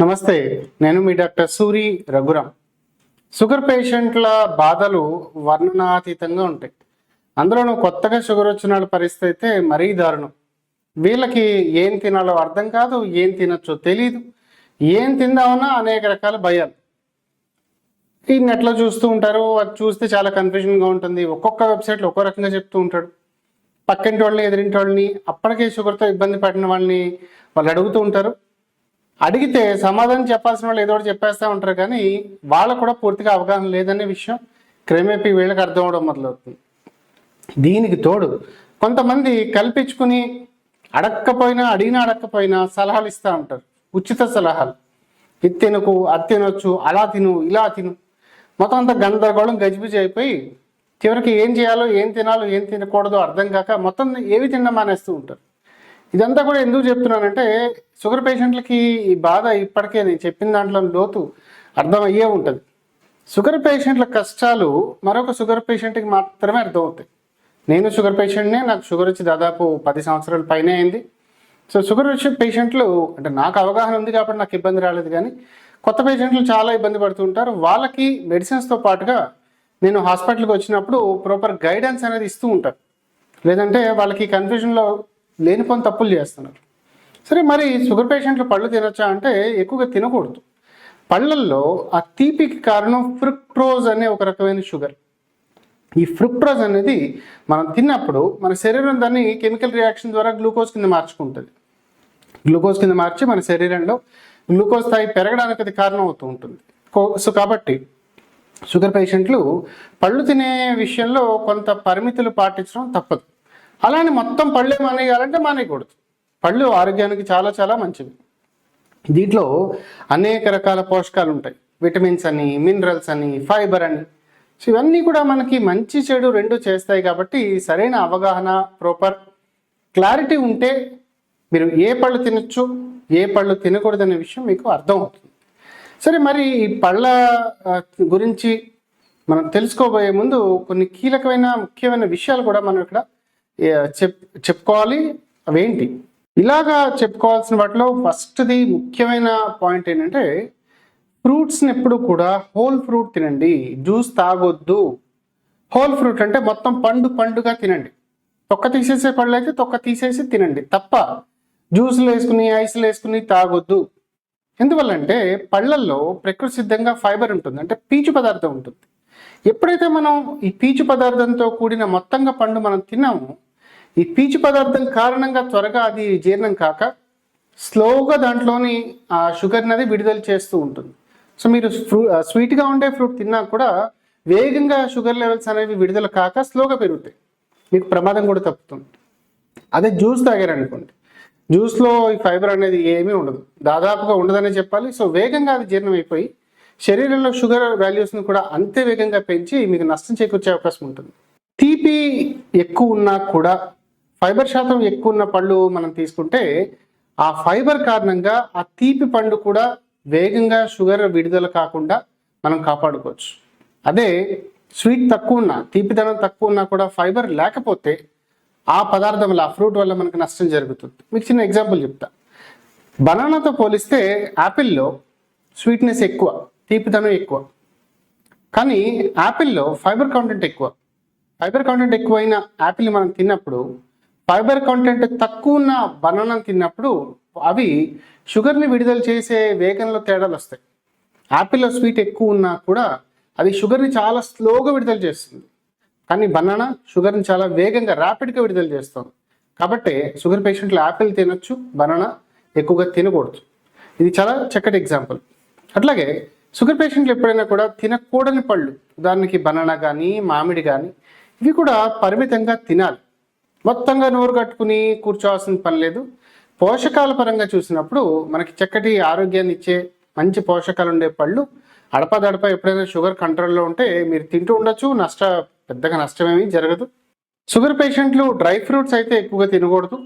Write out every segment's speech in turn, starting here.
నమస్తే నేను మీ డాక్టర్ సూరి రఘురాం. షుగర్ పేషెంట్ల బాధలు వర్ణనాతీతంగా ఉంటాయి. అందులోనూ కొత్తగా షుగర్ వచ్చిన వాళ్ళ పరిస్థితి అయితే మరీ దారుణం. వీళ్ళకి ఏం తినాలో అర్థం కాదు ఏం తినచ్చో తెలియదు ఏం తిందామన్నా అనేక రకాల భయాలు. ఈ నెట్లో చూస్తూ ఉంటారు? అది చూస్తే చాలా కన్ఫ్యూజన్గా ఉంటుంది. ఒక్కొక్క వెబ్సైట్లో ఒక్కో రకంగా చెప్తూ ఉంటాడు పక్కింటి వాళ్ళని ఎదిరింటి వాళ్ళని అప్పటికే షుగర్తో ఇబ్బంది పడిన వాళ్ళని వాళ్ళు అడుగుతూ ఉంటారు. అడిగితే సమాధానం చెప్పాల్సిన వాళ్ళు ఏదో ఒకటి చెప్పేస్తూ ఉంటారు కానీ వాళ్ళకు కూడా పూర్తిగా అవగాహన లేదనే విషయం క్రమేపీ వీళ్ళకి అర్థం అవడం మొదలవుతుంది. దీనికి తోడు కొంతమంది కల్పించుకుని అడక్కపోయినా అడిగినా అడక్కపోయినా సలహాలు ఇస్తూ ఉంటారు. ఉచిత సలహాలు. ఇది తినకు అది తినొచ్చు అలా తిను ఇలా తిను. మొత్తం అంతా గందరగోళం గజిబిజి అయిపోయి చివరికి ఏం చేయాలో ఏం తినాలో ఏం తినకూడదో అర్థం కాక మొత్తం ఏవి తినడం మానేస్తూ ఉంటారు. ఇదంతా కూడా ఎందుకు చెప్తున్నానంటే షుగర్ పేషెంట్లకి ఈ బాధ ఇప్పటికే నేను చెప్పిన దాంట్లో లోతు అర్థమయ్యే ఉంటుంది. షుగర్ పేషెంట్ల కష్టాలు మరొక షుగర్ పేషెంట్కి మాత్రమే అర్థమవుతాయి. నేను షుగర్ పేషెంట్నే నాకు షుగర్ వచ్చి దాదాపు పది సంవత్సరాల పైనే అయింది. సో షుగర్ వచ్చే పేషెంట్లు అంటే నాకు అవగాహన ఉంది కాబట్టి నాకు ఇబ్బంది రాలేదు కానీ కొత్త పేషెంట్లు చాలా ఇబ్బంది పడుతూ ఉంటారు. వాళ్ళకి మెడిసిన్స్తో పాటుగా నేను హాస్పిటల్కి వచ్చినప్పుడు ప్రాపర్ గైడెన్స్ అనేది ఇస్తూ ఉంటాను లేదంటే వాళ్ళకి కన్ఫ్యూజన్లో లేనిపోని తప్పులు చేస్తున్నారు. సరే మరి షుగర్ పేషెంట్లు పళ్ళు తినొచ్చా అంటే ఎక్కువగా తినకూడదు. పళ్ళల్లో ఆ తీపికి కారణం ఫ్రుక్ట్రోజ్ అనే ఒక రకమైన షుగర్. ఈ ఫ్రుక్ట్రోజ్ అనేది మనం తిన్నప్పుడు మన శరీరం దాన్ని కెమికల్ రియాక్షన్ ద్వారా గ్లూకోజ్ కింద మార్చుకుంటుంది. గ్లూకోజ్ కింద మార్చి మన శరీరంలో గ్లూకోజ్ స్థాయి పెరగడానికి అది కారణం అవుతూ ఉంటుంది. కో- సో కాబట్టి షుగర్ పేషెంట్లు పళ్ళు తినే విషయంలో కొంత పరిమితులు పాటించడం తప్పదు. అలానే మొత్తం పళ్ళే మానేయాలంటే మానేయకూడదు. పళ్ళు ఆరోగ్యానికి చాలా చాలా మంచివి. దీంట్లో అనేక రకాల పోషకాలు ఉంటాయి. విటమిన్స్ అని మినరల్స్ అని ఫైబర్ అని. సో ఇవన్నీ కూడా మనకి మంచి చెడు రెండు చేస్తాయి కాబట్టి సరైన అవగాహన ప్రాపర్ క్లారిటీ ఉంటే మీరు ఏ పళ్ళు తినొచ్చు ఏ పళ్ళు తినకూడదు అనే విషయం మీకు అర్థం అవుతుంది సరే మరి ఈ పళ్ళ గురించి మనం తెలుసుకోబోయే ముందు కొన్ని కీలకమైన ముఖ్యమైన విషయాలు కూడా మనం ఇక్కడ చెప్ చెప్పుకోవాలి. అవేంటి? ఇలాగా చెప్పుకోవాల్సిన వాటిలో ఫస్ట్ది ముఖ్యమైన పాయింట్ ఏంటంటే ఫ్రూట్స్ని ఎప్పుడు కూడా హోల్ ఫ్రూట్ తినండి. జ్యూస్ తాగొద్దు. హోల్ ఫ్రూట్ అంటే మొత్తం పండు పండుగా తినండి. తొక్క తీసేసే పళ్ళు అయితే తొక్క తీసేసి తినండి. తప్ప జ్యూస్లు వేసుకుని ఐస్లు వేసుకుని తాగొద్దు. ఎందువల్ల అంటే పళ్ళల్లో ప్రకృతి సిద్ధంగా ఫైబర్ ఉంటుంది. అంటే పీచు పదార్థం ఉంటుంది. ఎప్పుడైతే మనం ఈ పీచు పదార్థంతో కూడిన మొత్తంగా పండు మనం తిన్నామో ఈ పీచు పదార్థం కారణంగా త్వరగా అది జీర్ణం కాక స్లోగా దాంట్లోని ఆ షుగర్ అది విడుదల చేస్తూ ఉంటుంది. సో మీరు ఫ్రూ స్వీట్గా ఉండే ఫ్రూట్ తిన్నా కూడా వేగంగా షుగర్ లెవెల్స్ అనేవి విడుదల కాక స్లోగా పెరుగుతాయి. మీకు ప్రమాదం కూడా తప్పుతుంది. అదే జ్యూస్ తాగారనుకోండి. జ్యూస్లో ఈ ఫైబర్ అనేది ఏమీ ఉండదు. దాదాపుగా ఉండదనే చెప్పాలి. సో వేగంగా అది జీర్ణం అయిపోయి శరీరంలో షుగర్ వాల్యూస్ని కూడా అంతే వేగంగా పెంచి మీకు నష్టం చేకూర్చే అవకాశం ఉంటుంది. తీపి ఎక్కువ ఉన్నా కూడా ఫైబర్ శాతం ఎక్కువ ఉన్న పళ్ళు మనం తీసుకుంటే ఆ ఫైబర్ కారణంగా ఆ తీపి పండు కూడా వేగంగా షుగర్ విడుదల కాకుండా మనం కాపాడుకోవచ్చు. అదే స్వీట్ తక్కువ ఉన్నా తీపిదనం తక్కువ ఉన్నా కూడా ఫైబర్ లేకపోతే ఆ పదార్థం వల్ల ఆ ఫ్రూట్ వల్ల మనకు నష్టం జరుగుతుంది. మీకు చిన్న ఎగ్జాంపుల్ చెప్తా. బనానాతో పోలిస్తే యాపిల్లో స్వీట్నెస్ ఎక్కువ తీపిదనం ఎక్కువ. కానీ యాపిల్లో ఫైబర్ కాంటెంట్ ఎక్కువ. ఫైబర్ కాంటెంట్ ఎక్కువైన యాపిల్ మనం తిన్నప్పుడు ఫైబర్ కంటెంట్ తక్కువ ఉన్న బనానా తిన్నప్పుడు అవి షుగర్ని విడుదల చేసే వేగంలో తేడాలు వస్తాయి. యాపిల్లో స్వీట్ ఎక్కువ ఉన్నా కూడా అది షుగర్ని చాలా స్లోగా విడుదల చేస్తుంది. కానీ బనానా షుగర్ని చాలా వేగంగా ర్యాపిడ్గా విడుదల చేస్తుంది. కాబట్టి షుగర్ పేషెంట్లు యాపిల్ తినొచ్చు బనానా ఎక్కువగా తినకూడదు. ఇది చాలా చక్కటి ఎగ్జాంపుల్. అట్లాగే షుగర్ పేషెంట్లు ఎప్పుడైనా కూడా తినకూడని పళ్ళు ఉదాహరణకి బనానా కానీ మామిడి కానీ ఇవి కూడా పరిమితంగా తినాలి. మొత్తంగా నోరు కట్టుకుని కూర్చోవాల్సిన పని లేదు. పోషకాల పరంగా చూసినప్పుడు మనకి చక్కటి ఆరోగ్యాన్ని ఇచ్చే మంచి పోషకాలు ఉండే పళ్ళు అడపదడప ఎప్పుడైనా షుగర్ కంట్రోల్లో ఉంటే మీరు తింటూ ఉండొచ్చు. నష్ట పెద్దగా నష్టమేమీ జరగదు. షుగర్ పేషెంట్లు డ్రై ఫ్రూట్స్ అయితే ఎక్కువగా తినకూడదు.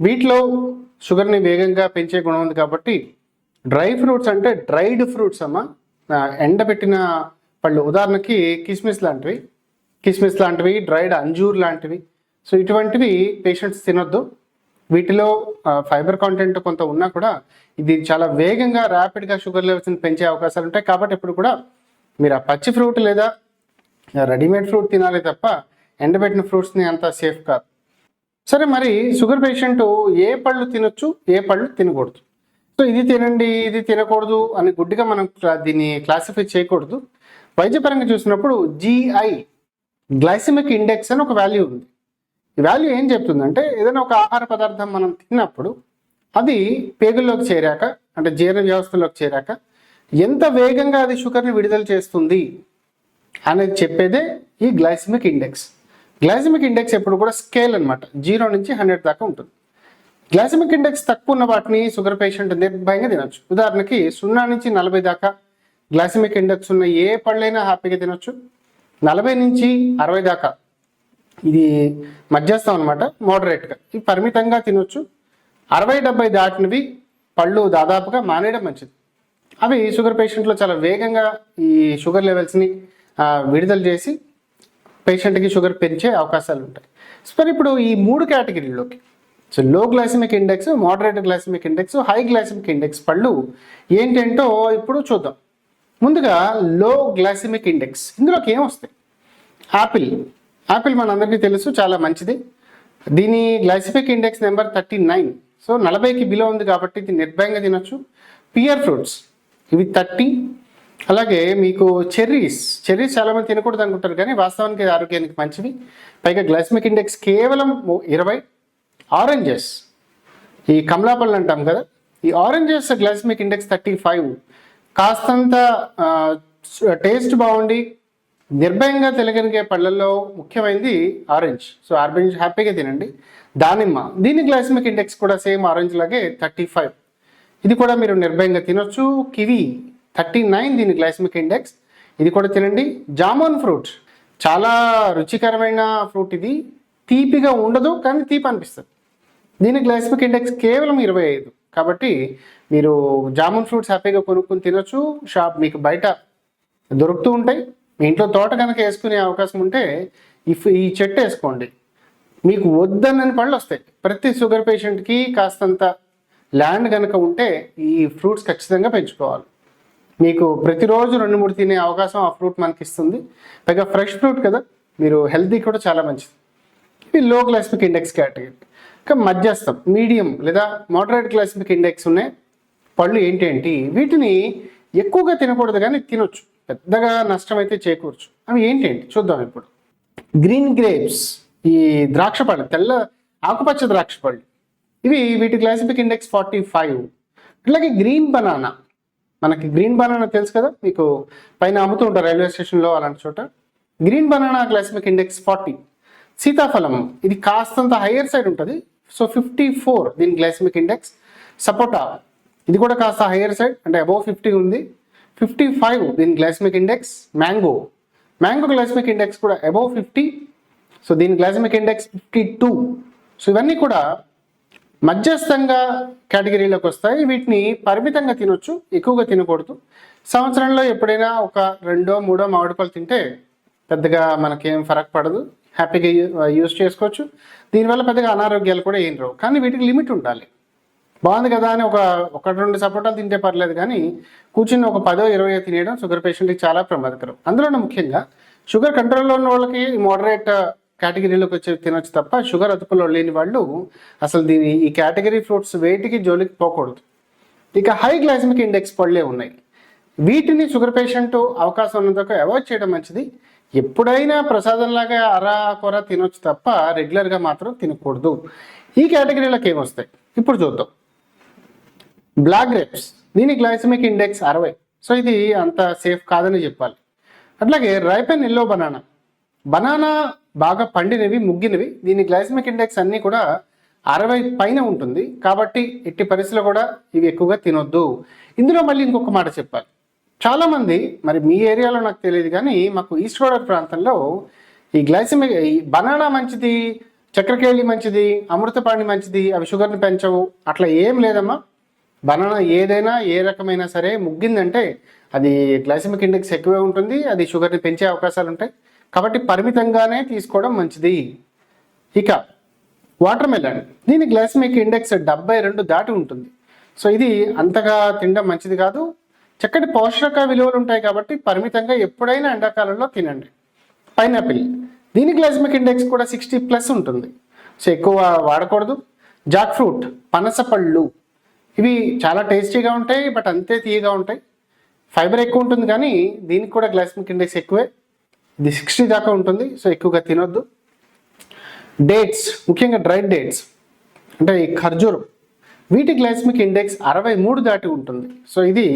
వీటిలో షుగర్ని వేగంగా పెంచే గుణం ఉంది కాబట్టి డ్రై ఫ్రూట్స్ అంటే డ్రైడ్ ఫ్రూట్స్ అమ్మ. ఎండబెట్టిన పళ్ళు. ఉదాహరణకి కిస్మిస్ లాంటివి. కిస్మిస్ లాంటివి డ్రైడ్ అంజూర్ లాంటివి. సో ఇటువంటివి పేషెంట్స్ తినొద్దు. వీటిలో ఫైబర్ కాంటెంట్ కొంత ఉన్నా కూడా ఇది చాలా వేగంగా ర్యాపిడ్గా షుగర్ లెవెల్స్ని పెంచే అవకాశాలు ఉంటాయి. కాబట్టి ఇప్పుడు కూడా మీరు ఆ పచ్చి ఫ్రూట్ లేదా రెడీమేడ్ ఫ్రూట్ తినాలి తప్ప ఎండబెట్టిన ఫ్రూట్స్ని అంత సేఫ్ కాదు. సరే మరి షుగర్ పేషెంట్ ఏ పళ్ళు తినొచ్చు ఏ పళ్ళు తినకూడదు? సో ఇది తినండి ఇది తినకూడదు అని గుడ్డిగా మనం దీన్ని క్లాసిఫై చేయకూడదు. వైద్యపరంగా చూసినప్పుడు జిఐ గ్లైసిమిక్ ఇండెక్స్ అని ఒక వాల్యూ ఉంది. వాల్యూ ఏం చెప్తుందంటే ఏదైనా ఒక ఆహార పదార్థం మనం తిన్నప్పుడు అది పేగుల్లోకి చేరాక అంటే జీర్ణ వ్యవస్థలోకి చేరాక ఎంత వేగంగా అది షుగర్ని విడుదల చేస్తుంది అనేది చెప్పేదే ఈ గ్లైసిమిక్ ఇండెక్స్ గ్లైసిమిక్ ఇండెక్స్ ఎప్పుడు కూడా స్కేల్ అనమాట జీరో నుంచి హండ్రెడ్ దాకా ఉంటుంది. గ్లైసిమిక్ ఇండెక్స్ తక్కువ ఉన్న వాటిని షుగర్ పేషెంట్ నిర్భయంగా తినొచ్చు. ఉదాహరణకి సున్నా నుంచి నలభై దాకా గ్లైసిమిక్ ఇండెక్స్ ఉన్న ఏ పళ్ళైనా హ్యాపీగా తినొచ్చు. నలభై నుంచి అరవై దాకా ఇది మధ్యస్థం అనమాట మోడరేట్గా ఇవి పరిమితంగా తినొచ్చు. అరవై డెబ్బై దాటినవి పళ్ళు దాదాపుగా మానేయడం మంచిది. అవి షుగర్ పేషెంట్లో చాలా వేగంగా ఈ షుగర్ లెవెల్స్ని విడుదల చేసి పేషెంట్కి షుగర్ పెంచే అవకాశాలు ఉంటాయి. సో మరి ఇప్పుడు ఈ మూడు కేటగిరీలోకి so low glycemic index moderate glycemic index high glycemic index పళ్ళు ఏంటంటో ఇప్పుడు చూద్దాం. ముందుగా లో గ్లాసిమిక్ ఇండెక్స్ ఇందులోకి ఏం వస్తాయి? యాపిల్ యాపిల్ మనందరికీ తెలుసు చాలా మంచిది. దీని glycemic index number thirty nine. So నలభైకి బిలో ఉంది కాబట్టి ఇది నిర్భయంగా తినొచ్చు. పియర్ ఫ్రూట్స్ ఇవి థర్టీ. అలాగే మీకు చెర్రీస్ చెర్రీస్ చాలామంది తినకూడదు అనుకుంటారు కానీ వాస్తవానికి ఆరోగ్యానికి మంచివి. పైగా గ్లైసిమిక్ ఇండెక్స్ కేవలం ఇరవై. ఆరెంజెస్ ఈ కమలాపళ్ళు అంటాం కదా. ఈ oranges glycemic index thirty five. కాస్తంత టేస్ట్ బాగుండి నిర్భయంగా తినగలిగే పళ్ళల్లో ముఖ్యమైనది ఆరెంజ్. సో ఆరెంజ్ హ్యాపీగా తినండి. దానిమ్మ. దీని గ్లైసిమిక్ ఇండెక్స్ కూడా సేమ్ ఆరెంజ్ లాగే థర్టీ ఫైవ్. ఇది కూడా మీరు నిర్భయంగా తినొచ్చు. కివి థర్టీ నైన్ దీని గ్లైసిమిక్ ఇండెక్స్. ఇది కూడా తినండి. జామున్ ఫ్రూట్. చాలా రుచికరమైన ఫ్రూట్ ఇది. తీపిగా ఉండదు కానీ తీపి అనిపిస్తుంది. దీని గ్లైసిమిక్ ఇండెక్స్ కేవలం ఇరవై ఐదు. కాబట్టి మీరు జామున్ ఫ్రూట్స్ హ్యాపీగా కొనుక్కుని తినొచ్చు. షాప్ మీకు బయట దొరుకుతూ ఉంటాయి. మీ ఇంట్లో తోట కనుక వేసుకునే అవకాశం ఉంటే ఇఫ్ ఈ చెట్టు వేసుకోండి. మీకు వద్దన్నని పళ్ళు వస్తాయి. ప్రతి షుగర్ పేషెంట్కి కాస్తంత ల్యాండ్ కనుక ఉంటే ఈ ఫ్రూట్స్ ఖచ్చితంగా పెంచుకోవాలి. మీకు ప్రతిరోజు రెండు మూడు తినే అవకాశం ఆ ఫ్రూట్ మనకి ఇస్తుంది పైగా ఫ్రెష్ ఫ్రూట్ కదా మీరు హెల్తీ కూడా చాలా మంచిది. ఇవి లో గ్లైస్మిక్ ఇండెక్స్ కేటగిరీ. ఇంకా మధ్యస్థం మీడియం లేదా మోడరేట్ గ్లైస్మిక్ ఇండెక్స్ ఉన్నాయి పళ్ళు ఏంటి ఏంటి వీటిని ఎక్కువగా తినకూడదు కానీ తినొచ్చు. పెద్దగా నష్టం అయితే చేకూర్చు. అవి ఏంటేంటి? చూద్దాం ఇప్పుడు. గ్రీన్ గ్రేప్స్ ఈ ద్రాక్ష పళ్ళు తెల్ల ఆకుపచ్చ ద్రాక్ష పళ్ళు. ఇవి వీటి క్లాసిఫిక్ ఇండెక్స్ ఫార్టీ ఫైవ్. అట్లాగే గ్రీన్ బనానా. మనకి గ్రీన్ బనానా తెలుసు కదా? మీకు పైన అమ్ముతూ ఉంటారు రైల్వే స్టేషన్లో అలాంటి చోట. Green banana glycemic index forty. సీతాఫలం. ఇది కాస్తంత హయ్యర్ సైడ్ ఉంటుంది. సో ఫిఫ్టీ ఫోర్ దీని గ్లాసిమిక్ ఇండెక్స్. సపోటా. ఇది కూడా కాస్త హయ్యర్ సైడ్ అంటే అబౌవ్ ఫిఫ్టీ ఉంది. ఫిఫ్టీ ఫైవ్ దీని glycemic index mango mango glycemic index కూడా అబౌవ్ ఫిఫ్టీ సో దీని glycemic index fifty two so ఇవన్నీ కూడా మధ్యస్థంగా కేటగిరీలోకి వస్తాయి. వీటిని పరిమితంగా తినొచ్చు ఎక్కువగా తినకూడదు. సంవత్సరంలో ఎప్పుడైనా ఒక రెండో మూడో మామిడి పళ్ళు తింటే పెద్దగా మనకేం ఫరక్ పడదు. హ్యాపీగా యూజ్ చేసుకోవచ్చు. దీనివల్ల పెద్దగా అనారోగ్యాలు కూడా ఏం రావు. కానీ వీటికి లిమిట్ ఉండాలి. బాగుంది కదా అని ఒక ఒకటి రెండు సపోటాలు తింటే పర్లేదు కానీ కూర్చుని ఒక పదో ఇరవై తినేయడం షుగర్ పేషెంట్కి చాలా ప్రమాదకరం. అందులోనే ముఖ్యంగా షుగర్ కంట్రోల్లో ఉన్న వాళ్ళకి మోడరేట్ కేటగిరీలోకి వచ్చి తినొచ్చు తప్ప షుగర్ అదుపులో లేని వాళ్ళు అసలు దీని ఈ కేటగిరీ ఫ్రూట్స్ వేటికి జోలికి పోకూడదు. ఇక హై గ్లైసమిక్ ఇండెక్స్ పళ్ళే ఉన్నాయి. వీటిని షుగర్ పేషెంట్ అవకాశం ఉన్నందుకు అవాయిడ్ చేయడం మంచిది. ఎప్పుడైనా ప్రసాదంలాగా అరా కొర తినొచ్చు తప్ప రెగ్యులర్గా మాత్రం తినకూడదు. ఈ కేటగిరీలోకి ఏమొస్తాయి? ఇప్పుడు చూద్దాం. బ్లాక్ గ్రేప్స్ దీని గ్లైసమిక్ ఇండెక్స్ అరవై. సో ఇది అంత సేఫ్ కాదని చెప్పాలి. అట్లాగే రైపెన్ ఎల్లో బనానా. బనానా బాగా పండినవి ముగ్గినవి. దీని గ్లైసమిక్ ఇండెక్స్ అన్నీ కూడా అరవై పైన ఉంటుంది. కాబట్టి ఎట్టి పరిస్థితుల్లో కూడా ఇవి ఎక్కువగా తినొద్దు. ఇందులో మళ్ళీ ఇంకొక మాట చెప్పాలి. చాలామంది మరి మీ ఏరియాలో నాకు తెలియదు కానీ మాకు ఈస్ట్ గోదావరి ప్రాంతంలో ఈ గ్లైసమిక్ ఈ బనానా మంచిది చక్రకేళి మంచిది అమృతపాణి మంచిది అవి షుగర్ని పెంచవు. అట్లా ఏం లేదమ్మా. బనానా ఏదైనా ఏ రకమైనా సరే ముగ్గిందంటే అది గ్లైసమిక్ ఇండెక్స్ ఎక్కువే ఉంటుంది అది షుగర్ని పెంచే అవకాశాలు ఉంటాయి. కాబట్టి పరిమితంగానే తీసుకోవడం మంచిది. ఇక వాటర్ మెలన్. దీని గ్లైసమిక్ ఇండెక్స్ డెబ్బై రెండు దాటి ఉంటుంది. సో ఇది అంతగా తినడం మంచిది కాదు. చక్కటి పోషక విలువలు ఉంటాయి కాబట్టి పరిమితంగా ఎప్పుడైనా ఎండాకాలంలో తినండి. పైనాపిల్. దీని గ్లైసమిక్ ఇండెక్స్ కూడా సిక్స్టీ ప్లస్ ఉంటుంది. సో ఎక్కువ వాడకూడదు. జాక్ ఫ్రూట్ పనస పళ్ళు ఇవి చాలా టేస్టీగా ఉంటాయి బట్ అంతే తీయగా ఉంటాయి. ఫైబర్ ఎక్కువ ఉంటుంది కానీ దీనికి కూడా గ్లైసమిక్ ఇండెక్స్ ఎక్కువే. ఇది సిక్స్టీ దాకా ఉంటుంది సో ఎక్కువగా తినొద్దు. డేట్స్ ముఖ్యంగా డ్రైడ్ డేట్స్ అంటే ఈ ఖర్జూరం వీటి గ్లైసమిక్ ఇండెక్స్ అరవై మూడు దాటి ఉంటుంది. సో ఇది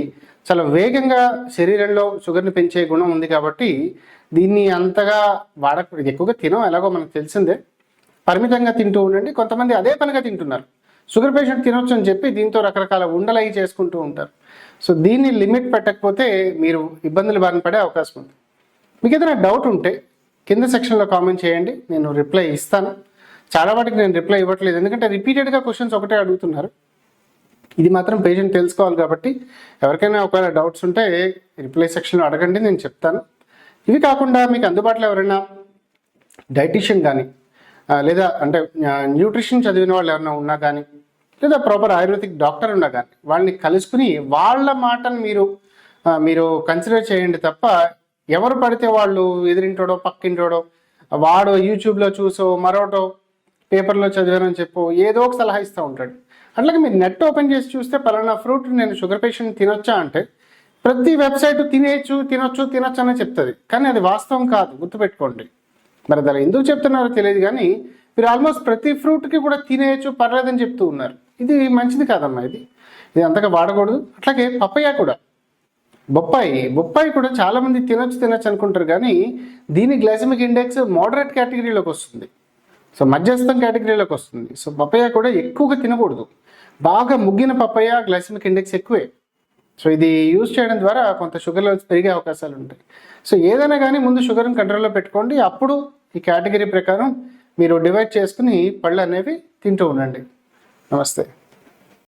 చాలా వేగంగా శరీరంలో షుగర్ని పెంచే గుణం ఉంది కాబట్టి దీన్ని అంతగా వాడక ఎక్కువగా తినం ఎలాగో మనకు తెలిసిందే. పరిమితంగా తింటూ ఉండండి కొంతమంది అదే పనిగా తింటున్నారు. షుగర్ పేషెంట్ తినొచ్చు అని చెప్పి దీంతో రకరకాల ఉండలు అవి చేసుకుంటూ ఉంటారు. సో దీన్ని లిమిట్ పెట్టకపోతే మీరు ఇబ్బందులు బారిన పడే అవకాశం ఉంది. మీకు ఏదైనా డౌట్ ఉంటే కింద సెక్షన్లో కామెంట్ చేయండి. నేను రిప్లై ఇస్తాను. చాలా వాటికి నేను రిప్లై ఇవ్వట్లేదు. ఎందుకంటే రిపీటెడ్గా క్వశ్చన్స్ ఒకటే అడుగుతున్నారు. ఇది మాత్రం పేషెంట్ తెలుసుకోవాలి కాబట్టి ఎవరికైనా ఒకవేళ డౌట్స్ ఉంటే రిప్లై సెక్షన్లో అడగండి. నేను చెప్తాను. ఇవి కాకుండా మీకు అందుబాటులో ఎవరైనా డైటీషియన్ కానీ లేదా అంటే న్యూట్రిషన్ చదివిన వాళ్ళు ఎవరైనా ఉన్నా కానీ లేదా ప్రాపర్ ఆయుర్వేదిక్ డాక్టర్ ఉన్నా కానీ వాళ్ళని కలుసుకుని వాళ్ళ మాటను మీరు మీరు కన్సిడర్ చేయండి తప్ప ఎవరు పడితే వాళ్ళు ఎదిరింటోడో పక్కింటోడో వాడు యూట్యూబ్లో చూసో మరోటో పేపర్లో చదివానని చెప్పు ఏదో ఒక సలహా ఇస్తూ ఉంటాడు. అట్లాగే మీరు నెట్ ఓపెన్ చేసి చూస్తే పలానా ఫ్రూట్ నేను షుగర్ పేషెంట్ తినొచ్చా అంటే ప్రతి వెబ్సైట్ తినేయచ్చు తినొచ్చు తినొచ్చు అనే చెప్తుంది. కానీ అది వాస్తవం కాదు గుర్తుపెట్టుకోండి. మరి దాని ఎందుకు చెప్తున్నారో తెలియదు కానీ మీరు ఆల్మోస్ట్ ప్రతి ఫ్రూట్కి కూడా తినేయచ్చు పర్లేదని చెప్తూ ఉన్నారు. ఇది మంచిది కాదమ్మా ఇది. ఇది అంతగా వాడకూడదు. అట్లాగే పప్పయ్య కూడా. బొప్పాయి. బొప్పాయి కూడా చాలామంది తినొచ్చు తినొచ్చు అనుకుంటారు కానీ దీని గ్లైసమిక్ ఇండెక్స్ మోడరేట్ కేటగిరీలోకి వస్తుంది. సో మధ్యస్థం కేటగిరీలోకి వస్తుంది. సో పప్పయ్య కూడా ఎక్కువగా తినకూడదు. బాగా ముగ్గిన పప్పయ్య గ్లైసమిక్ ఇండెక్స్ ఎక్కువే. సో ఇది యూజ్ చేయడం ద్వారా కొంత షుగర్ లెవెల్స్ పెరిగే అవకాశాలు ఉంటాయి. సో ఏదైనా కానీ ముందు షుగర్ని కంట్రోల్లో పెట్టుకోండి. అప్పుడు ఈ కేటగిరీ ప్రకారం మీరు డివైడ్ చేసుకుని పళ్ళు అనేవి తింటూ ఉండండి. నమస్తే.